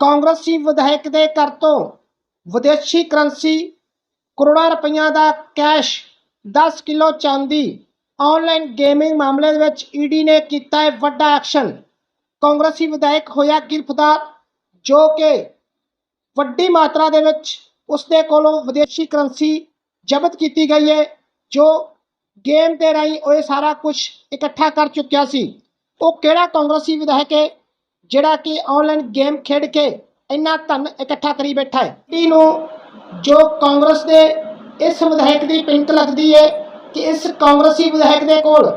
ਕਾਂਗਰਸੀ ਵਿਧਾਇਕ ਦੇ ਘਰ ਤੋਂ ਵਿਦੇਸ਼ੀ ਕਰੰਸੀ ਕਰੋੜਾਂ ਰੁਪਈਆ ਦਾ ਕੈਸ਼ 10 ਕਿਲੋ ਚਾਂਦੀ ਆਨਲਾਈਨ ਗੇਮਿੰਗ ਮਾਮਲੇ ਦੇ ਵਿੱਚ ਈਡੀ ਨੇ ਕੀਤਾ ਹੈ ਵੱਡਾ ਐਕਸ਼ਨ ਕਾਂਗਰਸੀ ਵਿਧਾਇਕ ਹੋਇਆ ਗ੍ਰਿਫਤਾਰ, ਜੋ ਕਿ ਵੱਡੀ ਮਾਤਰਾ ਦੇ ਵਿੱਚ ਉਸਦੇ ਕੋਲੋਂ ਵਿਦੇਸ਼ੀ ਕਰੰਸੀ ਜ਼ਬਤ ਕੀਤੀ ਗਈ ਹੈ, ਜੋ ਗੇਮ ਦੇ ਰਾਹੀਂ ਉਹ ਇਹ ਸਾਰਾ ਕੁਝ ਇਕੱਠਾ ਕਰ ਚੁੱਕਿਆ ਸੀ। ਉਹ ਕਿਹੜਾ ਕਾਂਗਰਸੀ ਵਿਧਾਇਕ ਹੈ? ਜਿਹੜਾ ਕਿ ਆਨਲਾਈਨ ਗੇਮ ਖੇਡ ਕੇ ਇੰਨਾ ਧਨ ਇਕੱਠਾ ਕਰੀ ਬੈਠਾ ਹੈ। ਈਡੀ ਨੂੰ ਜੋ ਕਾਂਗਰਸ ਦੇ ਇਸ ਵਿਧਾਇਕ ਦੀ ਪਿੰਕ ਲੱਗਦੀ ਹੈ ਕਿ ਇਸ ਕਾਂਗਰਸੀ ਵਿਧਾਇਕ ਦੇ ਕੋਲ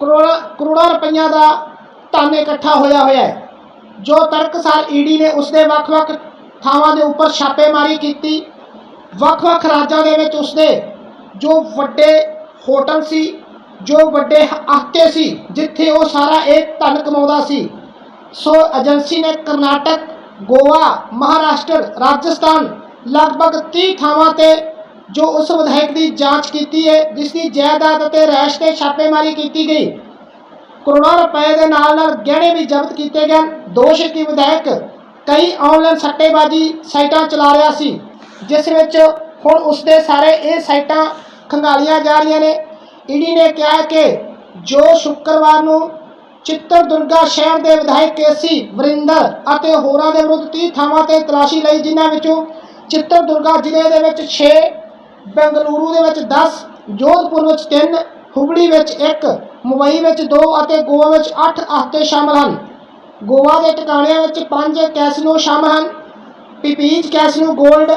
ਕਰੋੜਾਂ ਕਰੋੜਾਂ ਰੁਪਈਆ ਦਾ ਧਨ ਇਕੱਠਾ ਹੋਇਆ ਹੋਇਆ ਹੈ। ਜੋ ਤਰਕਸਾਰ ਈਡੀ ਨੇ ਉਸਦੇ ਵੱਖ-ਵੱਖ ਥਾਵਾਂ ਦੇ ਉੱਪਰ ਛਾਪੇਮਾਰੀ ਕੀਤੀ, ਵੱਖ-ਵੱਖ ਰਾਜਾਂ ਦੇ ਵਿੱਚ ਉਸਦੇ ਜੋ ਵੱਡੇ ਹੋਟਲ ਸੀ, ਜੋ ਵੱਡੇ ਆਹਤੇ ਸੀ, ਜਿੱਥੇ ਉਹ ਸਾਰਾ ਇਹ ਧਨ ਕਮਾਉਂਦਾ ਸੀ ਸੋ ਏਜੰਸੀ ਨੇ ਕਰਨਾਟਕ, ਗੋਆ, ਮਹਾਰਾਸ਼ਟਰ, ਰਾਜਸਥਾਨ ਲਗਭਗ 30 ਥਾਵਾਂ ਤੇ ਜੋ ਉਸ ਵਿਧਾਇਕ ਦੀ ਜਾਂਚ ਕੀਤੀ ਹੈ, ਜਿਸ ਦੀ ਜਾਇਦਾਦ ਅਤੇ ਰਹਿਸ਼ ਤੇ ਛਾਪੇਮਾਰੀ ਕੀਤੀ ਗਈ। ਕਰੋੜਾਂ ਰੁਪਏ ਦੇ ਨਾਲ ਨਾਲ ਗਹਿਣੇ ਵੀ ਜ਼ਬਤ ਕੀਤੇ ਗਏ। ਦੋਸ਼ ਹੈ ਕਿ ਵਿਧਾਇਕ ਕਈ ਆਨਲਾਈਨ ਸੱਟੇਬਾਜ਼ੀ ਸਾਈਟਾਂ ਚਲਾ ਰਿਹਾ ਸੀ, ਜਿਸ ਵਿੱਚ ਹੁਣ ਉਸਦੇ ਸਾਰੇ ਇਹ ਸਾਈਟਾਂ ਖੰਗਾਲੀਆਂ ਜਾ ਰਹੀਆਂ ਨੇ। ਈਡੀ ਨੇ ਕਿਹਾ ਕਿ ਜੋ ਸ਼ੁੱਕਰਵਾਰ ਨੂੰ ਚਿੱਤਰ ਦੁਰਗਾ ਸ਼ਹਿਰ ਦੇ ਵਿਧਾਇਕ ਕੇਸੀ ਵਰਿੰਦਰ ਅਤੇ ਹੋਰਾਂ ਦੇ ਵਿਰੁੱਧ 30 ਥਾਵਾਂ ਤੇ ਤਲਾਸ਼ੀ ਲਈ, ਜਿਨ੍ਹਾਂ ਵਿੱਚੋਂ ਚਿੱਤਰ ਦੁਰਗਾ ਜ਼ਿਲ੍ਹੇ ਦੇ ਵਿੱਚ 6 ਬੰਗਲੁਰੂ ਦੇ ਵਿੱਚ 10 ਜੋਧਪੁਰ ਵਿੱਚ 3 ਹੁਬਲੀ ਵਿੱਚ 1 ਮੁੰਬਈ ਵਿੱਚ 2 ਅਤੇ ਗੋਆ ਵਿੱਚ 8 ਅਹੁਦੇ ਸ਼ਾਮਲ ਹਨ। ਗੋਆ ਦੇ ਟਿਕਾਣਿਆਂ ਵਿੱਚ 5 ਕੈਸੀਨੋ ਸ਼ਾਮਲ ਹਨ। ਪੀਪੀਜ ਕੈਸੀਨੋ 골ਡ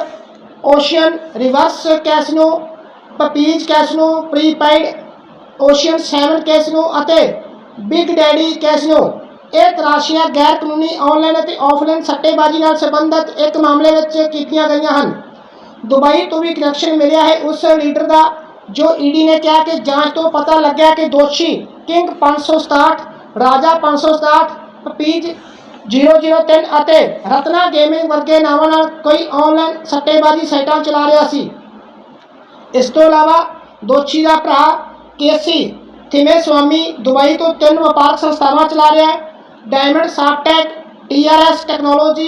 ਓਸ਼ੀਅਨ ਰਿਵਰਸ ਕੈਸੀਨੋ, ਪਪੀਜ ਕੈਸੀਨੋ ਪ੍ਰੀਪੇਡ ਓਸ਼ੀਅਨ 7 ਕੈਸੀਨੋ ਅਤੇ ਬਿਗ ਡੈਡੀ ਕੈਸੀਓ ਇਹ ਤਰਾਸ਼ੀਆਂ ਗੈਰ ਕਾਨੂੰਨੀ ਆਨਲਾਈਨ ਅਤੇ ਆਫਲਾਈਨ ਸੱਟੇਬਾਜ਼ੀ ਨਾਲ ਸੰਬੰਧਿਤ ਇੱਕ ਮਾਮਲੇ ਵਿੱਚ ਕੀਤੀਆਂ ਗਈਆਂ ਹਨ। ਦੁਬਈ ਤੋਂ ਵੀ ਕਨੈਕਸ਼ਨ ਮਿਲਿਆ ਹੈ ਉਸ ਲੀਡਰ ਦਾ, ਜੋ ਈਡੀ ਨੇ ਕਿਹਾ ਕਿ ਜਾਂਚ ਤੋਂ ਪਤਾ ਲੱਗਿਆ ਕਿ ਦੋਸ਼ੀ ਕਿੰਗ 567 ਰਾਜਾ 567 ਪਪੀਜ 003 ਅਤੇ ਰਤਨਾ ਗੇਮਿੰਗ ਵਰਗੇ ਨਾਵਾਂ ਨਾਲ ਕੋਈ ਆਨਲਾਈਨ ਸੱਟੇਬਾਜ਼ੀ ਸਾਈਟਾਂ ਚਲਾ ਰਿਹਾ ਸੀ। ਇਸ ਤੋਂ ਇਲਾਵਾ ਦੋਸ਼ੀ ਦਾ ਭਰਾ ਕੇਸੀ ਥਿਮੇ ਸਵਾਮੀ ਦੁਬਈ ਤੋਂ ਤਿੰਨ ਵਪਾਰਕ ਸੰਸਥਾਵਾਂ ਚਲਾ ਰਿਹਾ ਹੈ ਡਾਇਮੰਡ ਸਾਫਟੈਕ ਟੀਆਰਐਸ ਟੈਕਨੋਲੋਜੀ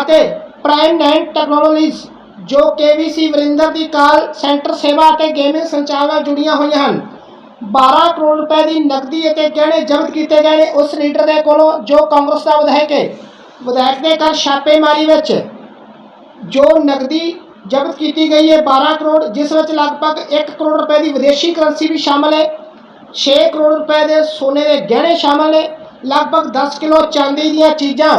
ਅਤੇ ਪ੍ਰਾਈਮ 9 ਟੈਕਨੋਲੋਜੀਜ਼ ਜੋ ਕੇਵੀਸੀ ਵਰਿੰਦਰ ਦੀ ਕਾਲ ਸੈਂਟਰ ਸੇਵਾ ਅਤੇ ਗੇਮਿੰਗ ਸੰਚਾਰ ਨਾਲ ਜੁੜੀਆਂ ਹੋਈਆਂ ਹਨ। 12 ਕਰੋੜ ਰੁਪਏ ਦੀ ਨਕਦੀ ਅਤੇ ਗਹਿਣੇ ਜ਼ਬਤ ਕੀਤੇ ਗਏ ਨੇ ਉਸ ਲੀਡਰ ਦੇ ਕੋਲੋਂ, ਜੋ ਕਾਂਗਰਸ ਦਾ ਵਿਧਾਇਕ ਹੈ। ਵਿਧਾਇਕ ਦੇ ਘਰ ਛਾਪੇਮਾਰੀ ਵਿੱਚ ਜੋ ਨਕਦੀ ਜ਼ਬਤ ਕੀਤੀ ਗਈ ਹੈ 12 ਕਰੋੜ, ਜਿਸ ਵਿੱਚ ਲਗਭਗ 1 ਕਰੋੜ ਰੁਪਏ ਦੀ ਵਿਦੇਸ਼ੀ ਕਰੰਸੀ ਵੀ ਸ਼ਾਮਲ ਹੈ। 6 ਕਰੋੜ ਰੁਪਏ ਦੇ ਸੋਨੇ ਦੇ ਗਹਿਣੇ ਸ਼ਾਮਲ ਨੇ। ਲਗਭਗ 10 ਕਿਲੋ ਚਾਂਦੀ ਦੀਆਂ ਚੀਜ਼ਾਂ,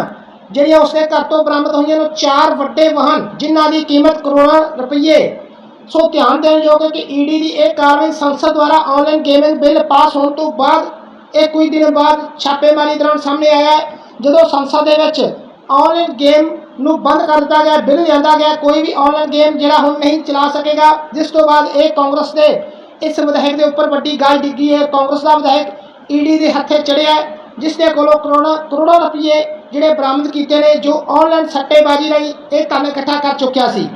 ਜਿਹੜੀਆਂ ਉਸਦੇ ਘਰ ਤੋਂ ਬਰਾਮਦ ਹੋਈਆਂ ਨੇ। ਚਾਰ ਵੱਡੇ ਵਾਹਨ, ਜਿਨ੍ਹਾਂ ਦੀ ਕੀਮਤ ਕਰੋੜਾਂ ਰੁਪਏ ਸੋ ਧਿਆਨ ਦੇਣ ਯੋਗ ਹੈ ਕਿ ਈਡੀ ਦੀ ਇਹ ਕਾਰਵਾਈ ਸੰਸਦ ਦੁਆਰਾ ਆਨਲਾਈਨ ਗੇਮਿੰਗ ਬਿੱਲ ਪਾਸ ਹੋਣ ਤੋਂ ਬਾਅਦ, ਇਹ ਕੁਝ ਦਿਨ ਬਾਅਦ ਛਾਪੇਮਾਰੀ ਦੌਰਾਨ ਸਾਹਮਣੇ ਆਇਆ ਹੈ। ਜਦੋਂ ਸੰਸਦ ਦੇ ਵਿੱਚ ਆਨਲਾਈਨ ਗੇਮ ਨੂੰ ਬੰਦ ਕਰ ਦਿੱਤਾ ਗਿਆ, ਬਿੱਲ ਲਿਆਂਦਾ ਗਿਆ, ਕੋਈ ਵੀ ਆਨਲਾਈਨ ਗੇਮ ਜਿਹੜਾ ਹੁਣ ਨਹੀਂ ਚਲਾ ਸਕੇਗਾ, ਜਿਸ ਤੋਂ ਬਾਅਦ ਇਹ ਕਾਂਗਰਸ ਦੇ ਇਸ ਵਿਧਾਇਕ ਦੇ ਉੱਪਰ ਵੱਡੀ ਗੱਲ ਡਿੱਗੀ ਹੈ। ਕਾਂਗਰਸ ਦਾ ਵਿਧਾਇਕ ਈਡੀ ਦੇ ਹੱਥੇ ਚੜਿਆ ਜਿਸ ਦੇ ਕੋਲੋਂ ਕਰੋੜਾਂ ਕਰੋੜਾਂ ਰੁਪਏ ਜਿਹੜੇ ਬਰਾਮਦ ਕੀਤੇ ਨੇ, ਜੋ ਆਨਲਾਈਨ ਸੱਟੇਬਾਜ਼ੀ ਰਾਹੀਂ ਇਹ ਧਨ ਇਕੱਠਾ ਕਰ ਚੁੱਕਿਆ ਸੀ।